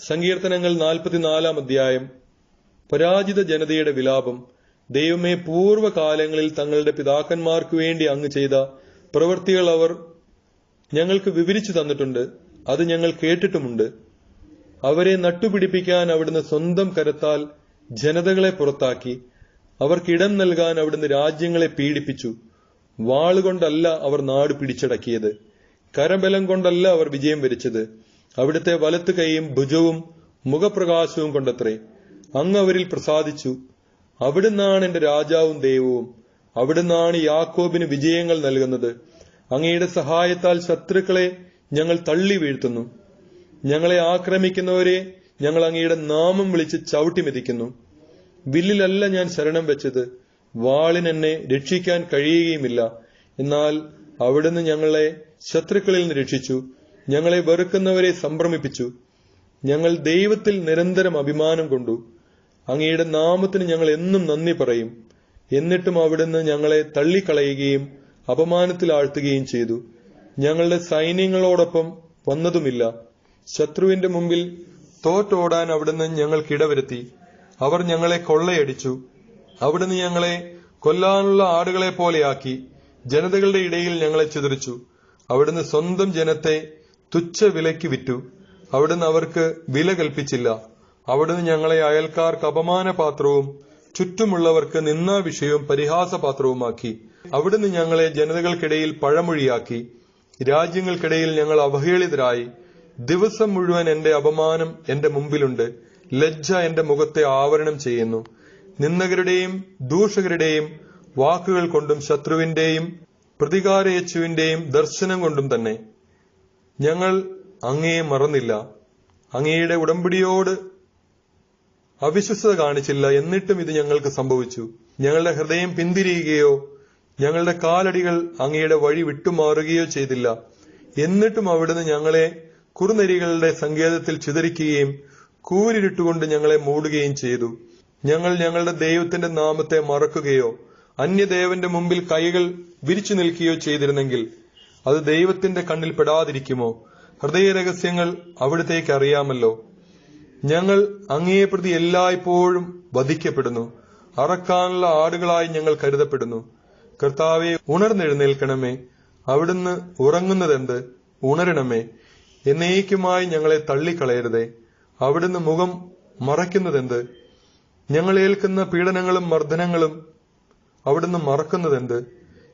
സങ്കീർത്തനങ്ങൾ നാൽപ്പത്തിനാലാം അധ്യായം. പരാജിത ജനതയുടെ വിലാപം ദൈവമേ പൂർവകാലങ്ങളിൽ തങ്ങളുടെ പിതാക്കന്മാർക്ക് വേണ്ടി അങ്ങ് ചെയ്ത പ്രവൃത്തികൾ അവർ ഞങ്ങൾക്ക് വിവരിച്ചു തന്നിട്ടുണ്ട്. അത് ഞങ്ങൾ കേട്ടിട്ടുമുണ്ട്. അവരെ നട്ടുപിടിപ്പിക്കാൻ അവിടുന്ന് സ്വന്തം കരത്താൽ ജനതകളെ പുറത്താക്കി. അവർക്കിടം നൽകാൻ അവിടുന്ന് രാജ്യങ്ങളെ പീഡിപ്പിച്ചു. വാളുകൊണ്ടല്ല അവർ നാട് പിടിച്ചടക്കിയത്. കരബലം കൊണ്ടല്ല അവർ വിജയം വരിച്ചത്. അവിടുത്തെ വലത്തു കൈയും ഭുജവും മുഖപ്രകാശവും കൊണ്ടത്രേ. അങ്ങ് അവരിൽ പ്രസാദിച്ചു. അവിടുന്നാണ് എന്റെ രാജാവും ദൈവവും. അവിടുന്നാണ് യാക്കോബിന് വിജയങ്ങൾ നൽകുന്നത്. അങ്ങയുടെ സഹായത്താൽ ശത്രുക്കളെ ഞങ്ങൾ തള്ളി വീഴ്ത്തുന്നു. ഞങ്ങളെ ആക്രമിക്കുന്നവരെ ഞങ്ങൾ അങ്ങയുടെ നാമം വിളിച്ച് ചവിട്ടി മെതിക്കുന്നു. വില്ലിലല്ല ഞാൻ ശരണം വെച്ചത്. വാളിനെന്നെ രക്ഷിക്കാൻ കഴിയുകയുമില്ല. എന്നാൽ അവിടുന്ന് ഞങ്ങളെ ശത്രുക്കളിൽ നിന്ന് രക്ഷിച്ചു. ഞങ്ങളെ വെറുക്കുന്നവരെ സംഭ്രമിപ്പിച്ചു. ഞങ്ങൾ ദൈവത്തിൽ നിരന്തരം അഭിമാനം കൊണ്ടു. അങ്ങയുടെ നാമത്തിന് ഞങ്ങൾ എന്നും നന്ദി പറയും. എന്നിട്ടും അവിടുന്ന് ഞങ്ങളെ തള്ളിക്കളയുകയും അപമാനത്തിൽ ആഴ്ത്തുകയും ചെയ്തു. ഞങ്ങളുടെ സൈന്യങ്ങളോടൊപ്പം വന്നതുമില്ല. ശത്രുവിന്റെ മുമ്പിൽ തോറ്റോടാൻ അവിടുന്ന് ഞങ്ങൾക്കിടവരുത്തി അവർ ഞങ്ങളെ കൊള്ളയടിച്ചു. അവിടുന്ന് ഞങ്ങളെ കൊല്ലാനുള്ള ആടുകളെ പോലെയാക്കി ജനതകളുടെ ഇടയിൽ ഞങ്ങളെ ചിതറിച്ചു. അവിടുന്ന് സ്വന്തം ജനത്തെ തുച്ഛ വിലയ്ക്ക് വിറ്റു. അവിടുന്ന് അവർക്ക് വില കൽപ്പിച്ചില്ല. അവിടുന്ന് ഞങ്ങളെ അയൽക്കാർക്ക് അപമാനപാത്രവും ചുറ്റുമുള്ളവർക്ക് നിന്നാ വിഷയവും പരിഹാസപാത്രവുമാക്കി. അവിടുന്ന് ഞങ്ങളെ ജനതകൾക്കിടയിൽ പഴമൊഴിയാക്കി. രാജ്യങ്ങൾക്കിടയിൽ ഞങ്ങൾ അവഹേളിതരായി. ദിവസം മുഴുവൻ എന്റെ അപമാനം എന്റെ മുമ്പിലുണ്ട്. ലജ്ജ എന്റെ മുഖത്തെ ആവരണം ചെയ്യുന്നു. നിന്ദകരുടെയും ദൂഷകരുടെയും വാക്കുകൾ കൊണ്ടും ശത്രുവിന്റെയും പ്രതികാരയച്ചുവിന്റെയും ദർശനം കൊണ്ടും തന്നെ. ഞങ്ങൾ അങ്ങയെ മറന്നില്ല. അങ്ങയുടെ ഉടമ്പടിയോട് അവിശ്വസത കാണിച്ചില്ല. എന്നിട്ടും ഇത് ഞങ്ങൾക്ക് സംഭവിച്ചു. ഞങ്ങളുടെ ഹൃദയം പിന്തിരിയുകയോ ഞങ്ങളുടെ കാലടികൾ അങ്ങയുടെ വഴി വിട്ടുമാറുകയോ ചെയ്തില്ല. എന്നിട്ടും അവിടുന്ന് ഞങ്ങളെ കുറുനരികളുടെ സങ്കേതത്തിൽ ചിതറിക്കുകയും കൂരിരുട്ടുകൊണ്ട് ഞങ്ങളെ മൂടുകയും ചെയ്തു. ഞങ്ങൾ ഞങ്ങളുടെ ദൈവത്തിന്റെ നാമത്തെ മറക്കുകയോ അന്യദേവന്റെ മുമ്പിൽ കൈകൾ വിരിച്ചു നിൽക്കുകയോ ചെയ്തിരുന്നെങ്കിൽ അത് ദൈവത്തിന്റെ കണ്ണിൽ പെടാതിരിക്കുമോ? ഹൃദയ രഹസ്യങ്ങൾ അവിടത്തേക്ക് അറിയാമല്ലോ. ഞങ്ങൾ അങ്ങയെ പ്രതി എല്ലായ്പ്പോഴും വധിക്കപ്പെടുന്നു. അറക്കാനുള്ള ആടുകളായി ഞങ്ങൾ കരുതപ്പെടുന്നു. കർത്താവെ ഉണർന്നെഴുന്നേൽക്കണമേ. അവിടുന്ന് ഉറങ്ങുന്നതെന്ത്? ഉണരണമേ. എന്നേക്കുമായി ഞങ്ങളെ തള്ളിക്കളയരുതേ. അവിടുന്ന് മുഖം മറയ്ക്കുന്നതെന്ത്? ഞങ്ങൾ ഏൽക്കുന്ന പീഡനങ്ങളും മർദ്ദനങ്ങളും അവിടുന്ന് മറക്കുന്നതെന്ത്?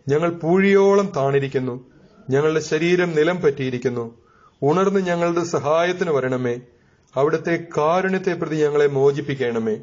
ഞങ്ങൾ പൂഴിയോളം താണിരിക്കുന്നു. ഞങ്ങളുടെ ശരീരം നിലം പറ്റിയിരിക്കുന്നു. ഉണർന്ന് ഞങ്ങളുടെ സഹായത്തിന് വരണമേ. അവിടുത്തെ കാരുണ്യത്തെ പ്രതി ഞങ്ങളെ മോചിപ്പിക്കണമേ.